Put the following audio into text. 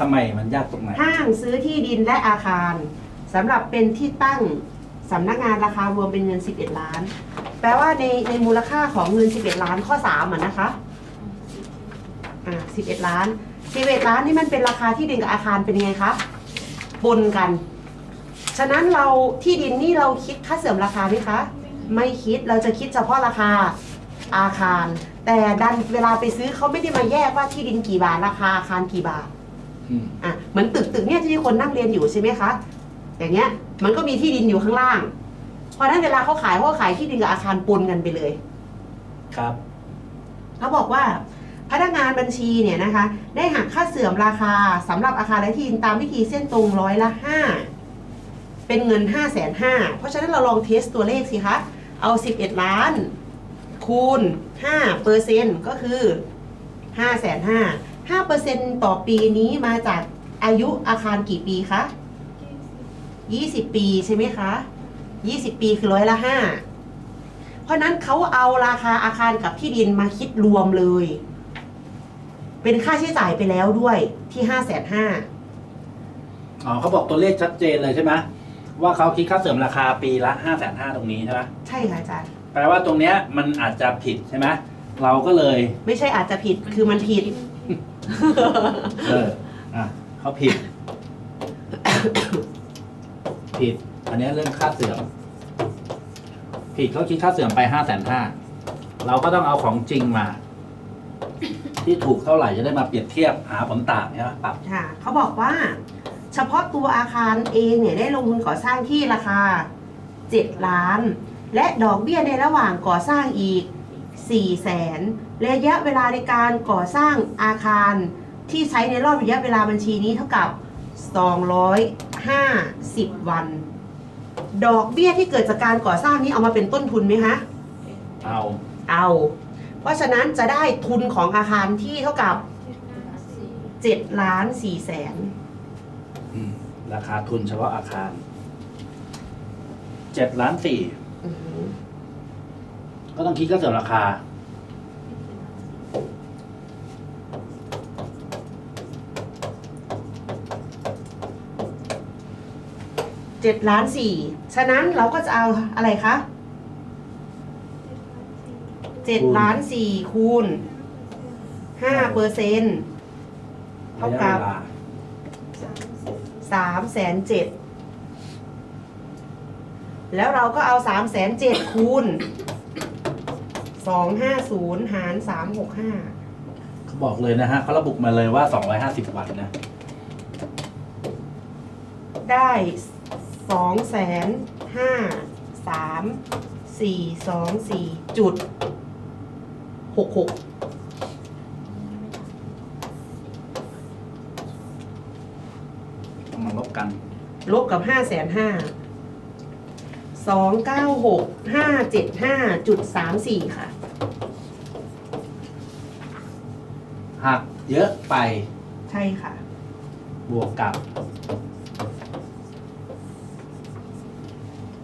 ทำไมมันยากตรงไหน ห้างซื้อที่ดินและอาคารสำหรับเป็นที่ตั้งสำนักงานราคารวมเป็นเงิน 11 ล้าน แปลว่าในในมูลค่าของเงิน 11 ล้านข้อ3อะนะคะอ่า11 ล้าน 11 ล้านนี่มันเป็นราคาที่ดินกับอาคารเป็นยังไงคะปนกัน ฉะนั้นเราที่ดินนี่เราคิดค่าเสื่อมราคาไหมคะ ไม่คิดเราจะคิดเฉพาะราคาอาคาร แต่ดันเวลาไปซื้อเขาไม่ได้มาแยกว่าที่ดินกี่บาทราคาอาคารกี่บาท อืม อะเหมือนตึกตึกเนี่ยที่คนนั่งเรียนอยู่ใช่ไหมคะ อย่างเงี้ยมันก็มีที่ดินอยู่ข้างล่าง เพราะฉะนั้นเวลาเขาขายเขาก็ขายที่ดินกับอาคารปนกันไปเลย ครับ เขาบอกว่าพนักงานบัญชีเนี่ยนะคะ ได้หักค่าเสื่อมราคาสำหรับอาคารและที่ดินตามวิธีเส้นตรงร้อยละห้าเป็นเงิน5้าแสนห้าเพราะฉะนั้นเราลองเทสตัวเลขสิคะเอา 11 ล้าน คูณ5เปอร์เซ็นต์ก็คือ5้าแสนห้า ห้าเปอร์เซ็นต์ต่อปีนี้มาจากอายุอาคารกี่ปีคะ20 ปีใช่ไหมคะ20 ปีคือร้อยละห้าเพราะนั้นเขาเอาราคาอาคารกับที่ดินมาคิดรวมเลย เป็นค่าใช้จ่ายไปแล้วด้วยที่ห้าแสนห้าอ๋อเขาบอกตัวเลขชัดเจนเลยใช่ไหมว่าเขาคิดค่าเสริมราคาปีละห้าแสนห้าตรงนี้ใช่ไหมใช่ค่ะอาจารย์ แปลว่าตรงเนี้ยมันอาจจะผิดใช่ไหมเราก็เลยไม่ใช่อาจจะผิดคือมันผิด เอออะเขาผิด ผิด อันนี้เรื่องค่าเสื่อม ผิดเขาคิดค่าเสื่อมไปห้าแสนห้าเราก็ต้องเอาของจริงมา ที่ถูกเท่าไหร่จะได้มาเปรียบเทียบหาผลต่างเนี่ยปรับ ค่ะเขาบอกว่า เฉพาะตัวอาคารเองเนี่ยได้ลงทุนก่อสร้างที่ราคา 7 ล้าน และดอกเบี้ยในระหว่างก่อสร้างอีก 4แสนระยะเวลาในการก่อสร้างอาคารที่ใช้ในรอบระยะเวลาบัญชีนี้เท่ากับ 250 วัน ดอกเบี้ยที่เกิดจากการก่อสร้างนี้เอามาเป็นต้นทุนไหมคะเอา เอา เพราะฉะนั้นจะได้ทุนของอาคารที่เท่ากับ7ล้าน4แสนอืมราคาทุนเฉพาะอาคารเจ็ดล้านสี่อื้อหือ ก็ต้องคิดค่าเสื่อมราคา เจ็ดล้านสี่ฉะนั้นเราก็จะเอาอะไรคะเจ็ดล้านสี่คูณห้าเปอร์เซ็นต์เท่ากับสามแสนเจ็ดแล้วเราก็เอาสามแสนเจ็ดคูณ สองห้าศูนย์หารสามหกห้าเขาบอกเลยนะฮะเขาระบุมาเลยว่า 250 วันนะ ได้สองแสนห้าสามสี่สองสี่จุดหกหกต้องมาลบกัน ลบกับห้าแสนห้า สองเก้าหกห้าเจ็ดห้าจุดสามสี่ค่ะ หักเยอะไปใช่ค่ะ บวกกับ